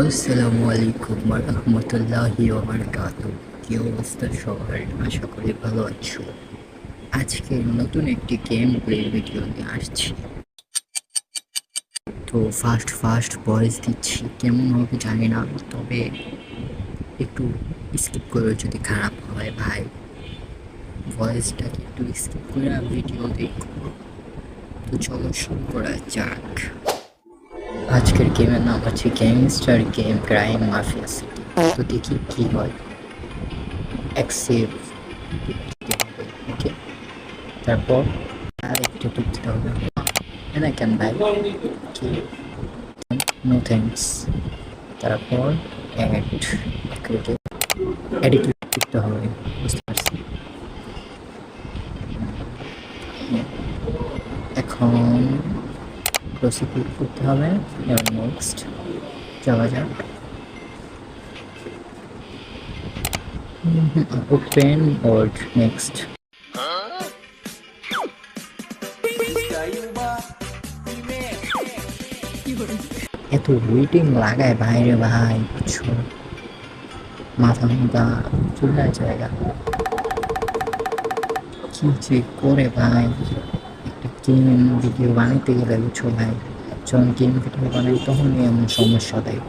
আসসালামু আলাইকুম রহমতুল্লাহি ওবরকাত কি অবস্থা সবার? আশা করি ভালো আছো। আজকে নতুন একটি গেম প্লে ভিডিও নিয়ে আসছি। তো ফার্স্ট ফার্স্ট ভয়েস দিচ্ছি। কেমন হবে জানি না, তবে একটু স্কিপ করে যদি খারাপ হয় ভাই ভয়েসটাকে একটু স্কিপ করে ভিডিও দেখো। তো চলো শুরু করা যাক। আজকের গেমের নাম হচ্ছে gangster game crime mafia city তো দেখি কি হয়। অ্যাকসেপ্ট ওকে তারপর আর একটু টিপতে হবে। না কেন ভাই? নো থ্যাঙ্কস তারপর অ্যাড হবে। বুঝতে পারছি। এখন প্রসিকিউট করতে হবে। এবার নেক্সট যাওয়া যাক। ওপেন ওয়ার্ড নেক্সট এত ওয়েটিং লাগায় বাইরে ভাই, বুঝছ? মাথা মাথা চুলার জায়গা। কি যে করে ভাই। গেম ভিডিও বানাইতে গেলে বুঝছ ভাই যখন গেম ভিডিও বানাই তখনই এমন সমস্যা দেয়।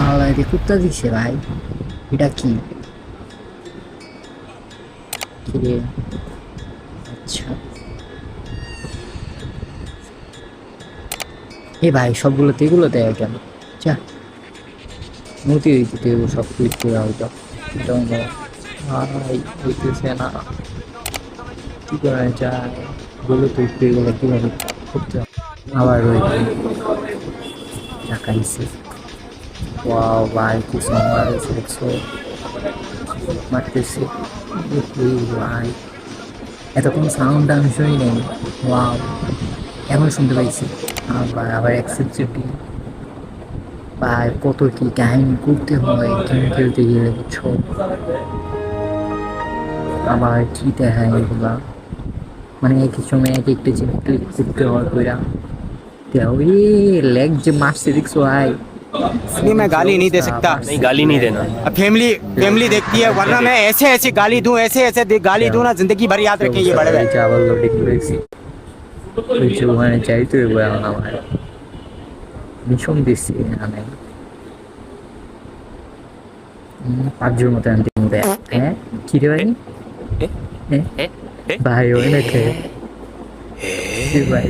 আল্লাহ কুত্তা দিছে ভাই। এটা কি? আচ্ছা। এ ভাই সবগুলোতে এগুলো দেয় কেন? যা। মতি হইতে সব ক্লিক করে হয়তো এটা হয়, ভাই হইতেছে না। কি করা যায় বলো তো একটু এগুলো কীভাবে করতে আবার ওয়াও, ভাই, কি দেখছ? মারতেছে। ভাই। এতক্ষণ সাউন্ড আমি শুনি নেই। ওয়াও, এখন শুনতে পাইছি। আবার আবার অ্যাক্সেপ্টেবল ভাই, কত কি কাহিনী করতে হয় গেম খেলতে গেলে বুঝছ আবার কি দেখায় এগুলা? মানে এক এক সময় এক একটা জিনিস ক্লিক করতে হয় কইরা দেখো এ লেগ যে মারছে দেখছো ভাই नहीं मैं गाली नहीं दे सकता नहीं गाली नहीं देना अब फैमिली फैमिली देखती है वरना मैं ऐसे ऐसे गाली दूं ऐसे ऐसे दे- गाली दूं ना जिंदगी भर याद रखें ये बड़े भाई এই যে আবার লোডিং করেছি ওই যে ওখানে যাইতে হইব এখন আমার মিশন দিচ্ছি এখানে উম, পাঁচজন মতো আনতে হবে হ্যাঁ কি রে ভাই হ্যাঁ? ভাই ওই নাকি? কি ভাই।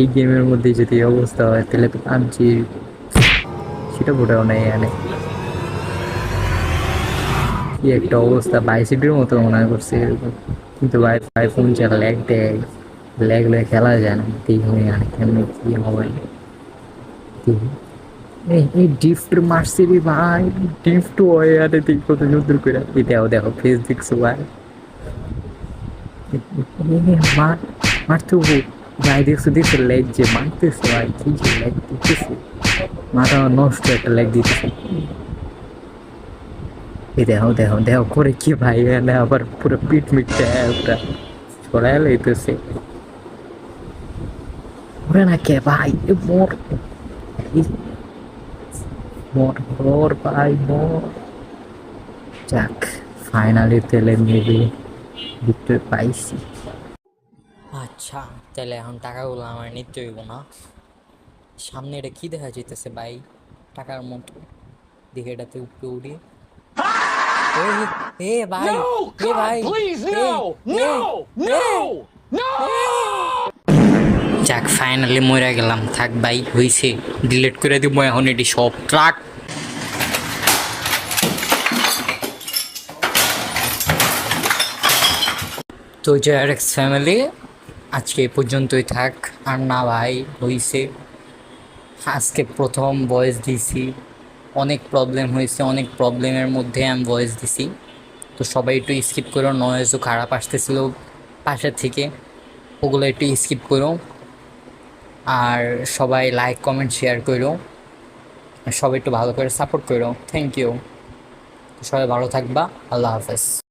এই গেমের মধ্যে যদি অবস্থা হয় তাহলে পাবজি সেটা বোটাও নেই এখানে কি একটা অবস্থা বাইসিটির মতো মনে করছে এরকম। কিন্তু ভাই ভাই ফোন যা ল্যাগ দেয়। ল্যাগ ল্যাগ খেলা যায় না। দেখুন আর কেমনি কি হবে এই ডিফট মারছে রে ভাই। ডিফট হয় আরে তুই কত সুন্দর করে। দেখো দেখো ফেস দেখছ ভাই। এ, মার মারতে হবে ভাই দেখছ দেখছ লেগ যে মারতেছে ভাই কি যে লেগ দিতেছে মাথা নষ্ট একটা লেগ দিতেছে এই দেখো দেখো দেখো করে কি ভাই এনে আবার পুরো পিট মিটটা পুরা ছড়ায় লইতেছে ওরে না কে ভাই এ মোর এই, ভিক্টর পাইছি। আচ্ছা তাহলে এখন টাকাগুলো আমার নিতে হইব না। সামনে এটা কি দেখা যাইতেছে ভাই? টাকার মতো। দেখে এটাতে উপরে উড়ি। এ ভাই এ ভাই যাক ফাইনালি মরে গেলাম। থাক ভাই হইছে। ডিলিট করে দিব এখন এটি সব। ট্রাক। তো জেআরএক্স ফ্যামিলি আজকে এ পর্যন্তই থাক। আর না ভাই, হইছে। আজকে প্রথম ভয়েস দিছি। অনেক প্রবলেম হয়েছে, অনেক প্রবলেমের মধ্যে আমি ভয়েস দিছি। তো সবাই একটু স্কিপ করো নয়েজও খারাপ আসতেছিল পাশের থেকে। ওগুলো একটু স্কিপ করো। আর সবাই লাইক কমেন্ট শেয়ার করো। সবাই একটু ভালো করে সাপোর্ট করো। থ্যাংক ইউ সবাই ভালো থাকবা। আল্লাহ হাফেজ।